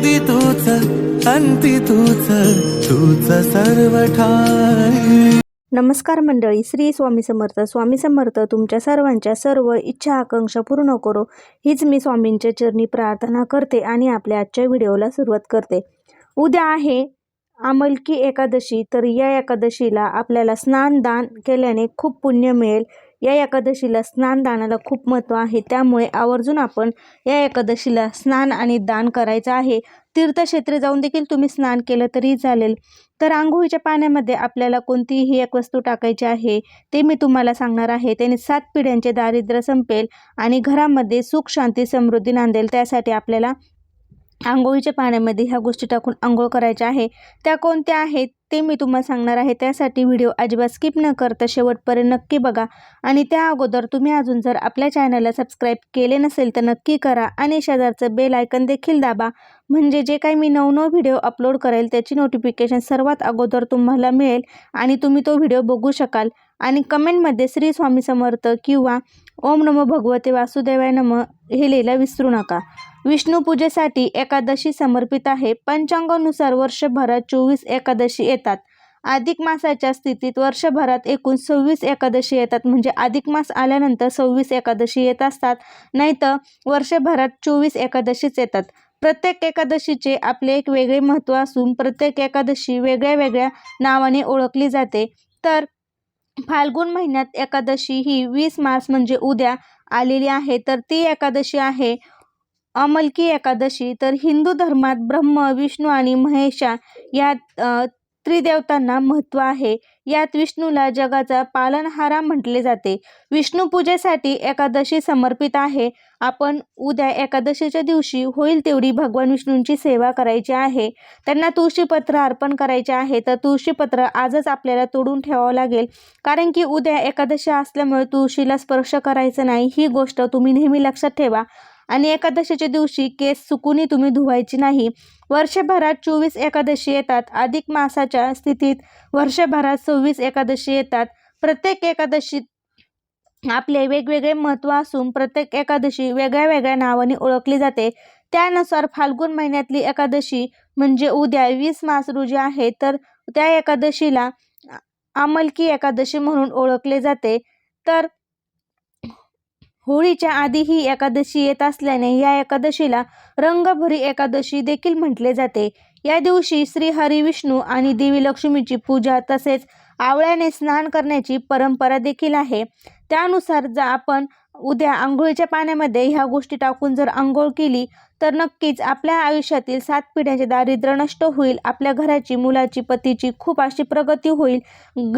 आधी तूच अंती तूच तूच सर्व ठाई नमस्कार मंडळी श्री स्वामी समर्थ. स्वामी समर्थ तुमच्या सर्वांच्या सर्व इच्छा आकांक्षा पूर्ण करो. हीच मी स्वामींच्या चरणी प्रार्थना करते आणि आपल्या आजच्या व्हिडिओला सुरुवात करते. उद्या आहे आमलकी एकादशी तर या एकादशीला आपल्याला स्नानदान केल्याने खूप पुण्य मिळेल. या एकादशीला स्नानदानाला खूप महत्त्व आहे. त्यामुळे आवर्जून आपण या एकादशीला स्नान आणि दान करायचं आहे. तीर्थक्षेत्री जाऊन देखील तुम्ही स्नान केलं तरी चालेल. तर आंघोळीच्या पाण्यामध्ये आपल्याला कोणतीही एक वस्तू टाकायची आहे ते मी तुम्हाला सांगणार आहे. त्याने सात पिढ्यांचे दारिद्र्य संपेल आणि घरामध्ये सुख शांती समृद्धी नांदेल. त्यासाठी आपल्याला आंघोळीच्या पाण्यामध्ये ह्या गोष्टी टाकून आंघोळ करायच्या आहे. त्या कोणत्या आहेत ते मी तुम्हाला सांगणार आहे. त्यासाठी व्हिडिओ अजिबात स्किप न करता शेवटपर्यंत नक्की बघा. आणि त्या अगोदर तुम्ही अजून जर आपल्या चॅनलला सबस्क्राईब केले नसेल तर नक्की करा आणि शेजारचं बेल आयकन देखील दाबा. म्हणजे जे काही मी नवनव व्हिडिओ अपलोड करेल त्याची नोटिफिकेशन सर्वात अगोदर तुम्हाला मिळेल आणि तुम्ही तो व्हिडिओ बघू शकाल. आणि कमेंटमध्ये श्री स्वामी समर्थ किंवा ओम नमो भगवते वासुदेवाय नम हे लिहायला विसरू नका. विष्णुपूजेसाठी एकादशी समर्पित आहे. पंचांगानुसार वर्षभरात चोवीस एकादशी येतात. अधिक मासाच्या स्थितीत वर्षभरात एकूण सव्वीस एकादशी येतात. म्हणजे अधिक मास आल्यानंतर सव्वीस एकादशी येत असतात. नाहीतर वर्षभरात चोवीस एकादशीच येतात. प्रत्येक एकादशीचे आपले एक वेगळे महत्त्व असून प्रत्येक एकादशी वेगळ्या वेगळ्या नावाने ओळखली जाते. तर फाल्गुन महिन्यात एकादशी ही वीस मार्च म्हणजे उद्या आलेली आहे. तर ती एकादशी आहे अमलकी एकादशी तर हिंदू धर्मात ब्रह्म विष्णू आणि महेशा या त्रिदेवतांना महत्त्व आहे. यात विष्णूला जगाचा पालनहारा म्हटले जाते. विष्णू पूजेसाठी एकादशी समर्पित आहे. आपण उद्या एकादशीच्या दिवशी होईल तेवढी भगवान विष्णूंची सेवा करायची आहे. त्यांना तुळशीपत्र अर्पण करायचे आहे. तर तुळशीपत्र आजच आपल्याला तोडून ठेवावं लागेल. कारण की उद्या एकादशी असल्यामुळे तुळशीला स्पर्श करायचं नाही. ही गोष्ट तुम्ही नेहमी लक्षात ठेवा. आणि एकादशीच्या दिवशी केस चुकूनही तुम्ही धुवायची नाही. वर्षभरात चोवीस एकादशी येतात. अधिक मासाच्या स्थितीत वर्षभरात सव्वीस एकादशी येतात. प्रत्येक एकादशीत आपले वेगवेगळे महत्त्व असून प्रत्येक एकादशी वेगळ्या वेगळ्या नावाने ओळखली जाते. त्यानुसार फाल्गुन महिन्यातली एकादशी म्हणजे उद्या वीस मास रोजी आहे. तर त्या एकादशीला आमलकी एकादशी म्हणून ओळखले जाते. तर होळीच्या आधी ही एकादशी येत असल्याने या एकादशीला रंगभरी एकादशी देखील म्हटले जाते. या दिवशी श्री हरी विष्णू आणि देवी लक्ष्मीची पूजा तसेच आवळ्याने स्नान करण्याची परंपरा देखील आहे. त्यानुसार जर आपण उद्या आंघोळीच्या पाण्यामध्ये ह्या गोष्टी टाकून जर आंघोळ केली तर नक्कीच आपल्या आयुष्यातील सात पिढ्याचे दारिद्र्य नष्ट होईल आपल्या घराची मुलाची पतीची खूप अशी प्रगती होईल.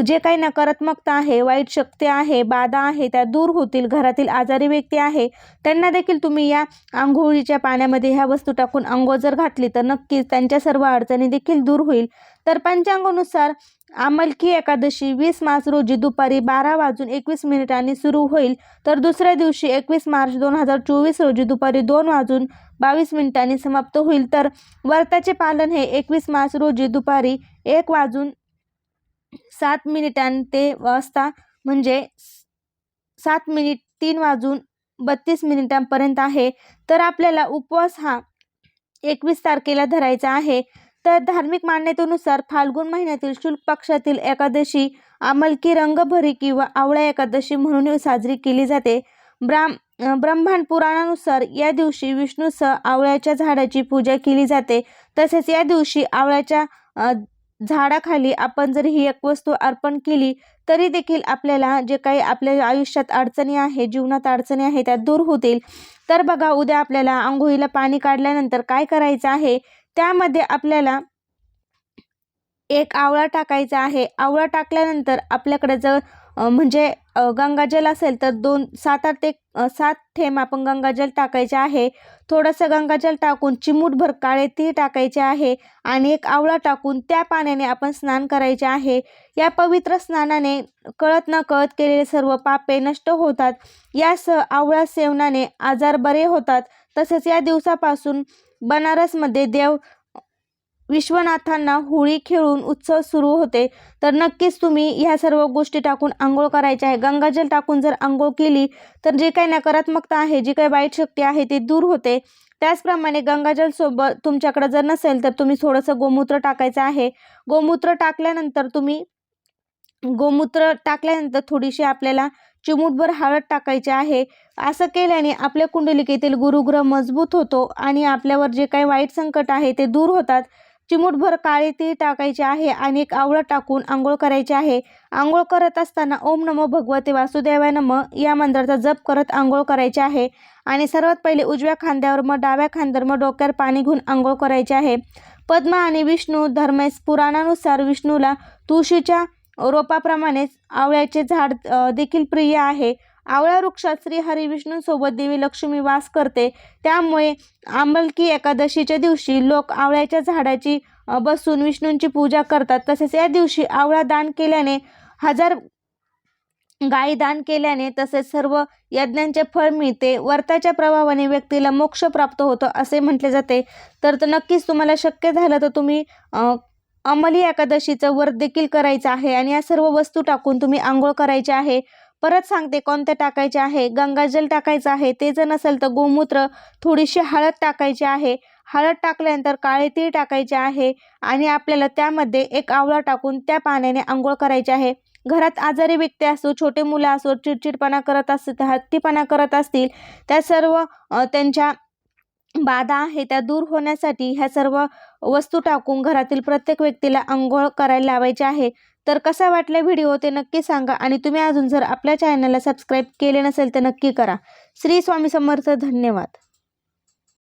जे काही नकारात्मकता आहे वाईट शक्ती आहे बाधा आहे त्या दूर होतील घरातील आजारी व्यक्ती आहे त्यांना देखील तुम्ही या आंघोळीच्या पाण्यामध्ये ह्या वस्तू टाकून आंघोळ जर घातली तर नक्कीच त्यांच्या सर्व अडचणी देखील दूर होईल. तर पंचांगानुसार आमलकी एकादशी वीस मार्च रोजी दुपारी बारा वाजून एकवीस मिनिटांनी सुरू होईल तर दुसऱ्या दिवशी एकवीस मार्च दोन हजार चोवीस रोजी दुपारी दोन वाजून बावीस मिनिटांनी समाप्त होईल. तर व्रताचे पालन हे एकवीस मार्च रोजी दुपारी एक वाजून सात मिनिटां ते वाजता म्हणजे सात मिनिट तीन वाजून बत्तीस मिनिटांपर्यंत आहे. तर आपल्याला उपवास हा एकवीस तारखेला धरायचा आहे. तर धार्मिक मान्यतेनुसार फाल्गुन महिन्यातील शुल्क पक्षातील एकादशी आमलकी रंगभरी किंवा आवळा एकादशी म्हणून साजरी केली जाते. ब्राह्म ब्रह्मांड पुराणानुसार या दिवशी विष्णूसह आवळ्याच्या झाडाची पूजा केली जाते. तसेच या दिवशी आवळ्याच्या झाडाखाली आपण जर ही एक वस्तू अर्पण केली तरी देखील आपल्याला जे काही आपल्या आयुष्यात अडचणी आहे जीवनात अडचणी आहे त्या दूर होतील. तर बघा उद्या आपल्याला आंघोळीला पाणी काढल्यानंतर काय करायचं आहे? त्यामध्ये आपल्याला एक आवळा टाकायचा आहे. आवळा टाकल्यानंतर आपल्याकडे जर म्हणजे गंगाजल असेल तर दोन सात आठ एक सात थेंब आपण गंगाजल टाकायचे आहे. थोडंसं गंगाजल टाकून चिमूटभर काळे ती टाकायचे आहे आणि एक आवळा टाकून त्या पाण्याने आपण स्नान करायचे आहे. या पवित्र स्नानाने कळत न कळत केलेले सर्व पापे नष्ट होतात. यासह आवळा सेवनाने आजार बरे होतात. तसेच या दिवसापासून बनारसमध्ये देव विश्वनाथांना होळी खेळून उत्सव सुरू होते. तर नक्कीच तुम्ही ह्या सर्व गोष्टी टाकून आंघोळ करायच्या आहे. गंगाजल टाकून जर आंघोळ केली तर जे काही नकारात्मकता आहे जी काही वाईट शक्ती आहे ती दूर होते. त्याचप्रमाणे गंगाजलसोबत तुमच्याकडे जर नसेल तर तुम्ही थोडंसं गोमूत्र टाकायचं आहे. गोमूत्र टाकल्यानंतर तुम्ही गोमूत्र टाकल्यानंतर थोडीशी आपल्याला चिमूटभर हळद टाकायची आहे. असं केल्याने आपल्या कुंडलिकेतील गुरुग्रह मजबूत होतो आणि आपल्यावर जे काही वाईट संकट आहे ते दूर होतात. चिमूटभर काळे तीळ टाकायचे आहे आणि एक आवळं टाकून आंघोळ करायची आहे. आंघोळ करत असताना ओम नमो भगवते वासुदेवाय नम या मंत्राचा जप करत आंघोळ करायची आहे. आणि सर्वात पहिले उजव्या खांद्यावर मग डाव्या खांद्यावर मग डोक्यावर पाणी घेऊन आंघोळ करायचे आहे. पद्मा आणि विष्णू धर्मेश पुराणानुसार विष्णूला तुळशीच्या रोपाप्रमाणेच आवळ्याचे झाड देखील प्रिय आहे. आवळा वृक्षात श्री हरिविष्णूंसोबत देवी लक्ष्मी वास करते. त्यामुळे आंबलकी एकादशीच्या दिवशी लोक आवळ्याच्या झाडाची बसून विष्णूंची पूजा करतात. तसेच या दिवशी आवळा दान केल्याने हजार गायी दान केल्याने तसेच सर्व यज्ञांचे फळ मिळते. वर्ताच्या प्रभावाने व्यक्तीला मोक्ष प्राप्त होतो असे म्हटले जाते. तर तर नक्कीच तुम्हाला शक्य झालं तर तुम्ही अंमली एकादशीचं व्रत देखील करायचं आहे आणि या सर्व वस्तू टाकून तुम्ही आंघोळ करायची आहे. परत सांगते कोणते टाकायचे आहे. गंगाजल टाकायचं आहे. ते जर नसेल तर गोमूत्र थोडीशी हळद टाकायची आहे. हळद टाकल्यानंतर काळे तीळ टाकायचे आहे आणि आपल्याला त्यामध्ये एक आवळा टाकून त्या पाण्याने आंघोळ करायची आहे. घरात आजारी व्यक्ती असो छोटे मुलं असो चिडचिडपणा करत असतील हत्तीपणा करत असतील त्या सर्व त्यांच्या बाधा आहे त्या दूर होण्यासाठी ह्या सर्व वस्तू टाकून घरातील प्रत्येक व्यक्तीला आंघोळ करायला लावायचे आहे. तर कसा वाटला व्हिडिओ ते नक्की सांगा आणि तुम्ही अजून जर आपल्या चॅनलला सबस्क्राईब केले नसेल तर नक्की करा. श्री स्वामी समर्थ धन्यवाद.